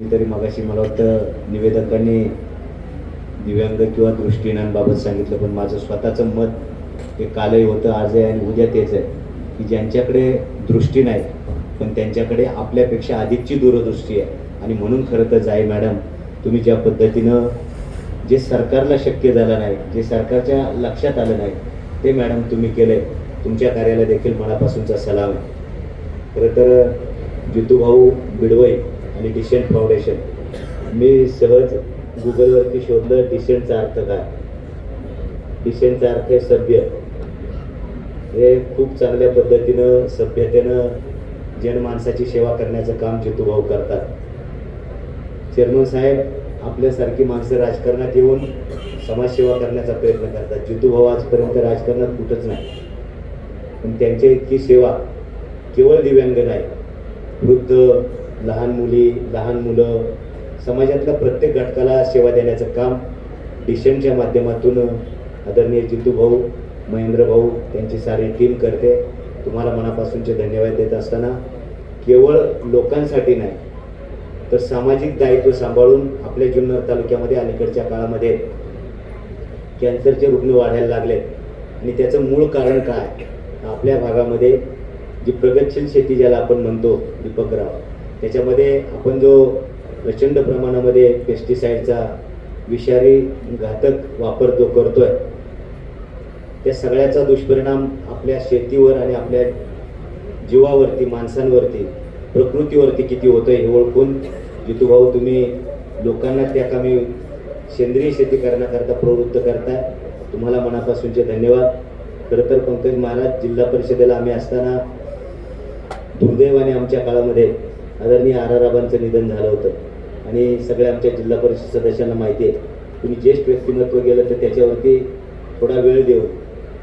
तरी मगाशी मला वाटतं निवेदकांनी दिव्यांग किंवा दृष्टीनांबाबत सांगितलं पण माझं स्वतःचं मत हे कालही होतं आज आहे आणि उद्या तेच आहे की ज्यांच्याकडे दृष्टी नाही पण त्यांच्याकडे आपल्यापेक्षा अधिकची दूरदृष्टी आहे. आणि म्हणून खरं तर जाई मॅडम तुम्ही ज्या पद्धतीनं जे सरकारला शक्य झालं नाही जे सरकारच्या लक्षात आलं नाही ते मॅडम तुम्ही केलं आहे तुमच्या कार्याला देखील मनापासूनचा सलाम आहे. खरं तर जितूभाऊ बिडवई आणि डिसेंट फाउंडेशन. मी सहज गुगलवरती शोधलं डिसेंटचा अर्थ काय? डिसेंटचा अर्थ आहे सभ्य. हे खूप चांगल्या पद्धतीनं सभ्यतेनं जनमानसाची सेवा करण्याचं काम जितूभाऊ करतात. चेअरमन साहेब आपल्यासारखी माणसं राजकारणात येऊन समाजसेवा करण्याचा प्रयत्न करतात. जितूभाऊ आजपर्यंत राजकारणात कुठंच नाही. पण त्यांच्या इतकी सेवा केवळ दिव्यांग नाही वृद्ध लहान मुली लहान मुलं समाजातल्या प्रत्येक घटकाला सेवा देण्याचं काम डिशनच्या माध्यमातून आदरणीय जितू भाऊ महेंद्र भाऊ त्यांची सारी टीम करते. तुम्हाला मनापासूनचे धन्यवाद देत असताना केवळ लोकांसाठी नाही तर सामाजिक दायित्व सांभाळून आपल्या जुन्नर तालुक्यामध्ये अलीकडच्या काळामध्ये कॅन्सरचे रुग्ण वाढायला लागलेत आणि त्याचं मूळ कारण काय? आपल्या भागामध्ये जी प्रगतशील शेती ज्याला आपण म्हणतो दीपकराव त्याच्यामध्ये आपण जो प्रचंड प्रमाणामध्ये पेस्टिसाईडचा विषारी घातक वापर जो करतोय त्या सगळ्याचा दुष्परिणाम आपल्या शेतीवर आणि आपल्या जीवावरती माणसांवरती प्रकृतीवरती किती होतं हे ओळखून जितूभाऊ तुम्ही लोकांना त्या कामी सेंद्रिय शेती करण्याकरता प्रवृत्त करताय. तुम्हाला मनापासूनचे धन्यवाद. खरं तर पंकज महाराज जिल्हा परिषदेला आम्ही असताना दुर्दैवाने आमच्या काळामध्ये आदरणीय आर आर आबांचं निधन झालं होतं. आणि सगळ्या आमच्या जिल्हा परिषद सदस्यांना माहिती आहे तुम्ही ज्येष्ठ व्यक्तिमत्व गेलं तर त्याच्यावरती थोडा वेळ देऊन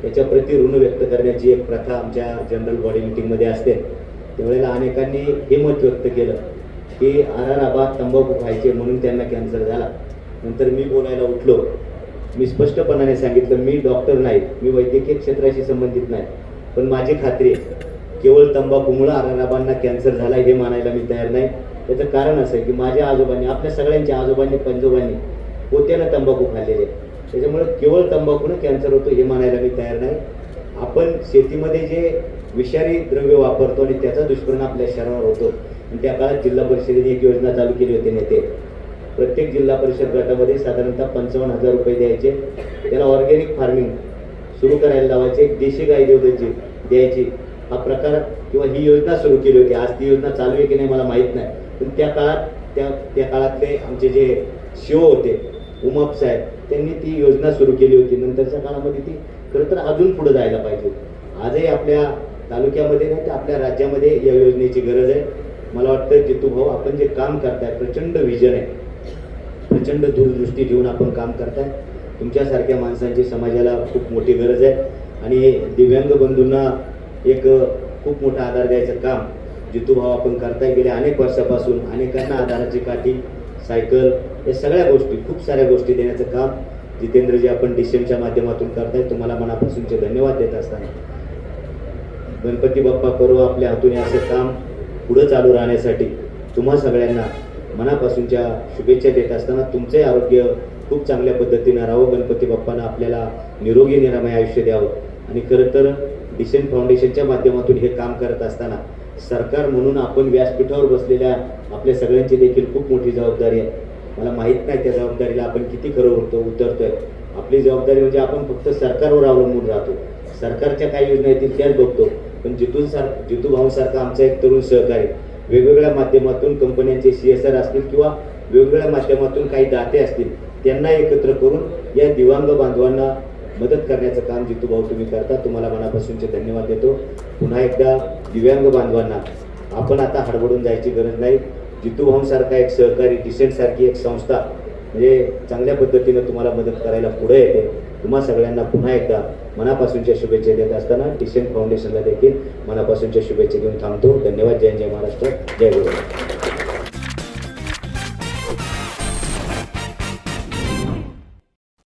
त्याच्याप्रती ऋण व्यक्त करण्याची एक प्रथा आमच्या जनरल बॉडी मिटिंगमध्ये असते. त्यावेळेला अनेकांनी हे मत व्यक्त केलं की आर आर आबा तंबाखू खायचे म्हणून त्यांना कॅन्सर झाला. नंतर मी बोलायला उठलो. मी स्पष्टपणाने सांगितलं मी डॉक्टर नाही मी वैद्यकीय क्षेत्राशी संबंधित नाही पण माझी खात्री आहे. केवळ तंबाखूमुळं आराराबांना कॅन्सर झाला हे मानायला मी तयार नाही. त्याचं कारण असं आहे की माझ्या आजोबांनी आपल्या सगळ्यांच्या आजोबांनी पंजोबांनी पोत्यानं तंबाखू खाल्लेले त्याच्यामुळं केवळ तंबाखूनं कॅन्सर होतो हे मानायला मी तयार नाही. आपण शेतीमध्ये जे विषारी द्रव्य वापरतो आणि त्याचा दुष्परिणाम आपल्या शरीरावर होतो. आणि त्या काळात जिल्हा परिषदेने एक योजना चालू केली होती नेते. प्रत्येक जिल्हा परिषद गटामध्ये साधारणतः पंचावन्न हजार रुपये द्यायचे. त्याला ऑर्गॅनिक फार्मिंग सुरू करायला लावायचे. एक देशी गाय देवताची द्यायची. हा प्रकार किंवा ही योजना सुरू केली होती. आज ती योजना चालू आहे की नाही मला माहीत नाही. पण त्या काळात त्या त्या काळातले आमचे जे शिव होते उमाप साहेब त्यांनी ती योजना सुरू केली होती. नंतरच्या काळामध्ये ती खरं तर अजून पुढे जायला पाहिजे. आजही आपल्या तालुक्यामध्ये नाही तर आपल्या राज्यामध्ये या योजनेची गरज आहे. मला वाटतं जितू भाऊ आपण जे काम करताय प्रचंड विजन आहे. प्रचंड दूरदृष्टी घेऊन आपण काम करताय. तुमच्यासारख्या माणसांची समाजाला खूप मोठी गरज आहे. आणि दिव्यांग बंधूंना एक खूप मोठा आधार द्यायचं काम जितूभाव आपण करताय. गेल्या अनेक वर्षापासून अनेकांना आधाराची काठी सायकल या सगळ्या गोष्टी खूप साऱ्या गोष्टी देण्याचं काम जितेंद्रजी आपण डिसेमच्या माध्यमातून करताय. तुम्हाला मनापासूनचे धन्यवाद देत असताना. गणपती बाप्पा करू आपल्या हातून असं काम पुढं चालू राहण्यासाठी तुम्हा सगळ्यांना मनापासूनच्या शुभेच्छा देत असताना तुमचे आरोग्य खूप चांगल्या पद्धतीनं राहावं गणपती बाप्पानं आपल्याला निरोगी निरामय आयुष्य द्यावं. आणि खरं तर डिसेंट फाउंडेशनच्या माध्यमातून हे काम करत असताना सरकार म्हणून आपण व्यासपीठावर बसलेल्या आपल्या सगळ्यांची देखील खूप मोठी जबाबदारी आहे. मला माहीत नाही त्या जबाबदारीला आपण किती खरं उरतो उतरतोय. आपली जबाबदारी म्हणजे आपण फक्त सरकारवर अवलंबून राहतो. सरकारच्या काही योजना येतील त्याच बघतो. पण जितून सार जितू भाऊसारखा आमचा एक तरुण सहकारी वेगवेगळ्या माध्यमातून कंपन्यांचे सी एस आर असतील किंवा वेगवेगळ्या माध्यमातून काही दाते असतील त्यांना एकत्र करून या दिव्यांग बांधवांना मदत करण्याचं काम जितू भाऊ तुम्ही करता तुम्हाला मनापासूनचे धन्यवाद देतो. पुन्हा एकदा दिव्यांग बांधवांना आपण आता हडबडून जायची गरज नाही. जितू भाऊंसारखा एक सहकारी डिसेंटसारखी एक संस्था म्हणजे चांगल्या पद्धतीनं तुम्हाला मदत करायला पुढे येते. तुम्हा सगळ्यांना पुन्हा एकदा मनापासूनच्या शुभेच्छा देत असताना डिसेंट फाउंडेशनला देखील मनापासूनच्या शुभेच्छा देऊन थांबतो. धन्यवाद. जय जय महाराष्ट्र. जय गुरु